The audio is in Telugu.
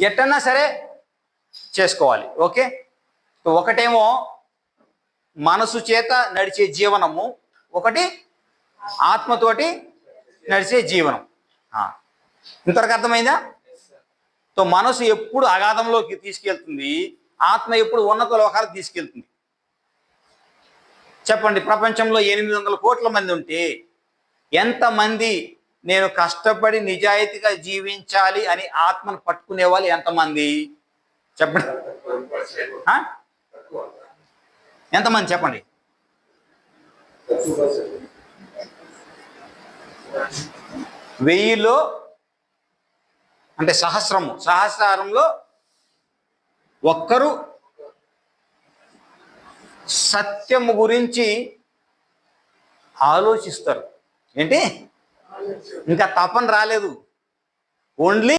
ఎట్టన్నా సరే చేసుకోవాలి ఓకే? ఒకటేమో మనసు చేత నడిచే జీవనము ఒకటి ఆత్మతోటి నడిచే జీవనం. ఇంతవరకు అర్థమైందా? సో మనసు ఎప్పుడు అగాధంలోకి తీసుకెళ్తుంది ఆత్మ ఎప్పుడు ఉన్నత లోకాలకు తీసుకెళ్తుంది. చెప్పండి ప్రపంచంలో ఎనిమిది వందల కోట్ల మంది ఉంటే ఎంతమంది నేను కష్టపడి నిజాయితీగా జీవించాలి అని ఆత్మను పట్టుకునే వాళ్ళు ఎంతమంది? చెప్పండి. ఎంతమంది చెప్పండి? వెయ్యిలో అంటే సహస్రము. సహస్రంలో ఒక్కరు సత్యము గురించి ఆలోచిస్తారు. ఏంటి? ఇంకా తపన రాలేదు. ఓన్లీ